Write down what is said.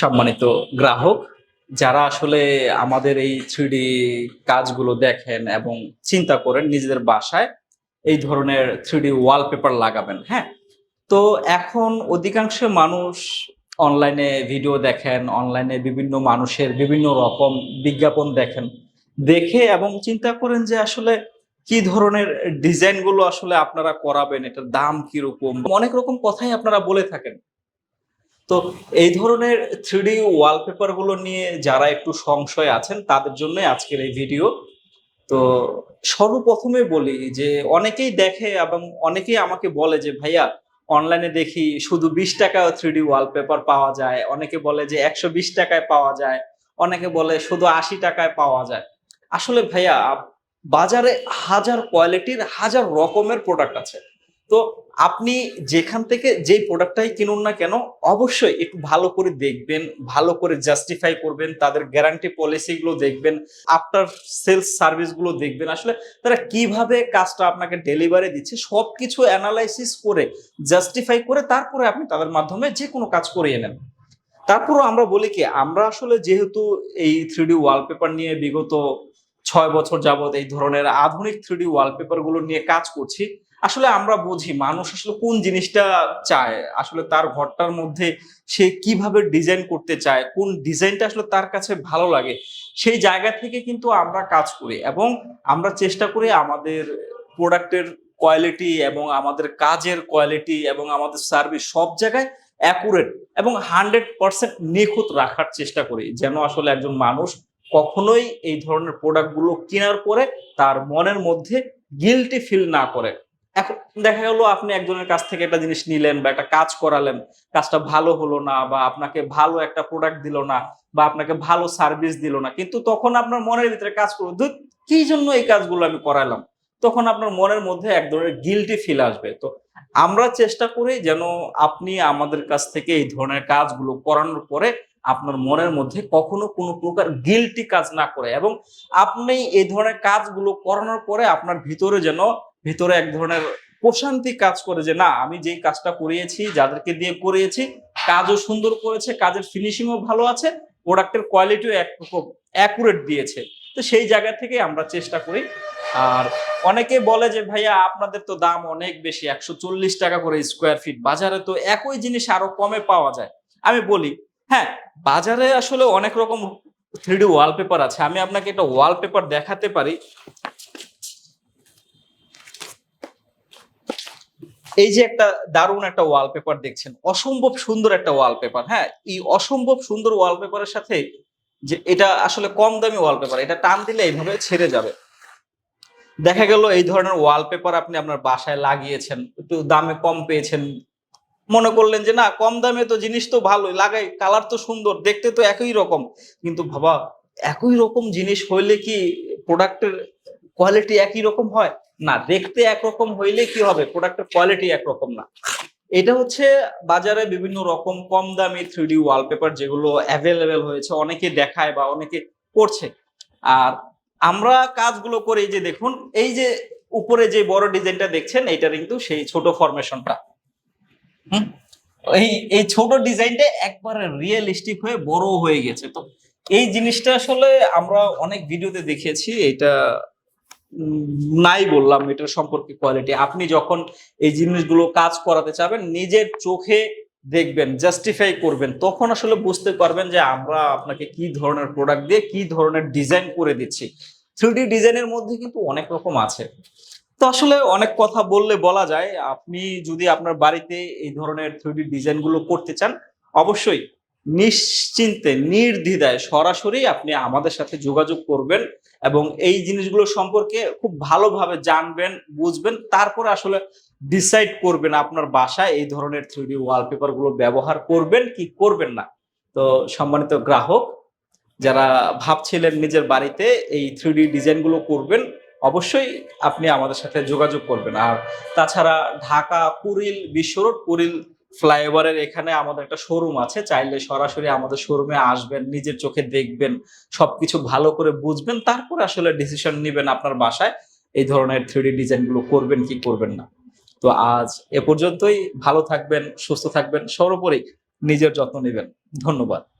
সম্মানিত গ্রাহক, যারা আসলে আমাদের এই থ্রিডি কাজগুলো দেখেন এবং চিন্তা করেন নিজেদের বাসায় এই ধরনের থ্রিডি ওয়ালপেপার লাগাবেন হ্যাঁ? তো এখন অধিকাংশ মানুষ অনলাইনে ভিডিও দেখেন, অনলাইনে বিভিন্ন মানুষের বিভিন্ন রকম বিজ্ঞাপন দেখেন, দেখে এবং চিন্তা করেন যে আসলে কি ধরনের ডিজাইনগুলো আসলে আপনারা করাবেন, এটার দাম কীরকম? অনেক রকম কথাই আপনারা বলে থাকেন। তো এই ধরনের থ্রিডি ওয়ালপেপারগুলো নিয়ে যারা একটু সংশয় আছেন, তাদের জন্য আজকের এই ভিডিও তো সর্বপ্রথমে বলি যে অনেকেই দেখে এবং অনেকেই আমাকে বলে যে, ভাইয়া অনলাইনে দেখি শুধু বিশ টাকা থ্রিডি ওয়ালপেপার পাওয়া যায়। অনেকে বলে যে একশো বিশ টাকায় পাওয়া যায়। অনেকে বলে শুধু আশি টাকায় পাওয়া যায়। আসলে ভাইয়া, বাজারে হাজার কোয়ালিটির হাজার রকমের প্রোডাক্ট আছে। তো আপনি যেখান থেকে যেই প্রোডাক্টটাই কিনুন না কেন, অবশ্যই একটু ভালো করে দেখবেন, ভালো করে জাস্টিফাই করবেন, তাদের গ্যারান্টি পলিসিগুলো দেখবেন আফটার সেলস সার্ভিসগুলো দেখবেন। আসলে তারা কীভাবে কাজটা আপনাকে ডেলিভারি দিচ্ছে, সবকিছু অ্যানালাইসিস করে জাস্টিফাই করে তারপরে আপনি তাদের মাধ্যমে যে কোনো কাজ করিয়ে নেন। তারপরও আমরা বলি কি, আমরা আসলে যেহেতু এই থ্রিডি ওয়ালপেপার নিয়ে বিগত ছয় বছর যাবত এই ধরনের আধুনিক থ্রিডি ওয়ালপেপারগুলো নিয়ে কাজ করছি আসলে আমরা বুঝি মানুষ আসলে কোন জিনিসটা চায়, আসলে তার ঘরটার মধ্যে সে কীভাবে ডিজাইন করতে চায়, কোন ডিজাইনটা আসলে তার কাছে ভালো লাগে, সেই জায়গা থেকে কিন্তু আমরা কাজ করি এবং আমরা চেষ্টা করি আমাদের প্রোডাক্টের কোয়ালিটি এবং আমাদের কাজের কোয়ালিটি এবং আমাদের সার্ভিস সব জায়গায় অ্যাকুরেট এবং হান্ড্রেড পার্সেন্ট নিখুঁত রাখার চেষ্টা করি, যেন আসলে একজন মানুষ কখনোই এই ধরনের প্রোডাক্টগুলো কেনার পরে তার মনের মধ্যে গিলটি ফিল না করে। দেখা গেল আপনি একজনের কাছ থেকে একটা জিনিস নিলেন বা একটা কাজ করালেন, কাজটা ভালো হলো না বা আপনাকে ভালো একটা প্রোডাক্ট দিল না বা আপনাকে ভালো সার্ভিস দিল না, কিন্তু তখন আপনার মনের ভিতরে কাজ করবে কি জন্য এই কাজগুলো আমি করালাম? তখন আপনার মনের মধ্যে এক ধরনের গিলটি ফিল আসবে। তো আমরা চেষ্টা করি যেন আপনি আমাদের কাছ থেকে এই ধরনের কাজগুলো করানোর পরে আপনার মনের মধ্যে কখনো কোনো প্রকার গিলটি কাজ না করে এবং আপনি এই ধরনের কাজগুলো করানোর পরে আপনার ভিতরে যেন, ভিতরে এক ধরনের প্রশান্তি কাজ করে যে, না, আমি যেই কাজটা করিয়েছি, যাদেরকে দিয়ে করিয়েছি, কাজও সুন্দর করেছে, কাজের ফিনিশিংও ভালো আছে প্রোডাক্টের কোয়ালিটিও একরকম অ্যাকুরেট দিয়েছে। তো সেই জায়গা থেকে আমরা চেষ্টা করি। আর অনেকে বলে যে, ভাইয়া, আপনাদের তো দাম অনেক বেশি, একশো চল্লিশ টাকা করে স্কোয়ার ফিট বাজারে তো একই জিনিস আরও কমে পাওয়া যায়। আমি বলি হ্যাঁ বাজারে আসলে অনেক রকম থ্রিডি ওয়ালপেপার আছে। আমি আপনাকে একটা ওয়ালপেপার দেখাতে পারি। এই যে একটা দারুণ একটা ওয়ালপেপার দেখছেন, অসম্ভব সুন্দর একটা ওয়ালপেপার হ্যাঁ? এই অসম্ভব সুন্দর ওয়ালপেপারের সাথে যে এটা আসলে কম দামি ওয়ালপেপার এটা টান দিলে এইভাবে ছেড়ে যাবে। দেখা গেল এই ধরনের ওয়ালপেপার আপনি আপনার বাসায় লাগিয়েছেন, একটু দামে কম পেয়েছেন। মনে করলেন যে, না, কম দামে তো জিনিস তো ভালোই, লাগাই কালার তো সুন্দর, দেখতে তো একই রকম। কিন্তু বাবা, একই রকম জিনিস হইলে কি প্রোডাক্টের কোয়ালিটি একই রকম হয়? না, দেখতে একরকম হইলে কি হবে? প্রোডাক্টের কোয়ালিটি একরকম না। এটা হচ্ছে বাজারে বিভিন্ন রকম কম দামি থ্রিডি ওয়ালপেপার যেগুলো অ্যাভেলেবেল হয়েছে, অনেকে দেখায় বা অনেকে করছে। আর আমরা কাজগুলো করি যে দেখুন, এই যে উপরে যে বড় ডিজাইনটা দেখছেন এটা কিন্তু সেই ছোট ফরমেশনটা হুম? এই এই ছোট ডিজাইনটা একবারে রিয়েলিস্টিক হয়ে বড় হয়ে গেছে। তো এই জিনিসটা আসলে আমরা অনেক ভিডিওতে দেখেছি এটা নাই বললাম এটার সম্পর্কে কোয়ালিটি আপনি যখন এই জিনিসগুলো কাজ করাতে চাবেন, নিজের চোখে দেখবেন জাস্টিফাই করবেন, তখন আসলে বুঝতে পারবেন যে আমরা আপনাকে কি ধরনের প্রোডাক্ট দিয়ে কি ধরনের ডিজাইন করে দিচ্ছি। থ্রি ডিজাইনের মধ্যে কিন্তু অনেক রকম আছে। তো আসলে অনেক কথা বললে বলা যায়, আপনি যদি আপনার বাড়িতে এই ধরনের থ্রি ডিজাইনগুলো করতে চান, অবশ্যই নিশ্চিন্তে, নির্দ্বিধায় সরাসরি আপনি আমাদের সাথে যোগাযোগ করবেন এবং এই জিনিসগুলো সম্পর্কে খুব ভালোভাবে জানবেন, বুঝবেন, তারপরে আসলে ডিসাইড করবেন আপনার বাসায় এই ধরনের থ্রি ওয়ালপেপারগুলো ব্যবহার করবেন কি করবেন না। তো সম্মানিত গ্রাহক, যারা ভাবছিলেন নিজের বাড়িতে এই থ্রি ডিজাইনগুলো করবেন, অবশ্যই আপনি আমাদের সাথে যোগাযোগ করবেন। আর তাছাড়া ঢাকা কুড়িল বিশ্ব রোড কুড়িল ফ্লাইওভারের এখানে আমাদের একটা শোরুম আছে। চাইলে সরাসরি আমাদের শোরুমে আসবেন, নিজের চোখে দেখবেন, সবকিছু ভালো করে বুঝবেন, তারপর আসলে ডিসিশন নেবেন আপনার বাসায়। এই ধরনের থ্রি ডিজাইনগুলো করবেন কি করবেন না। তো আজ এ পর্যন্তই। ভালো থাকবেন, সুস্থ থাকবেন, সর্বোপরি নিজের যত্ন নেবেন। ধন্যবাদ।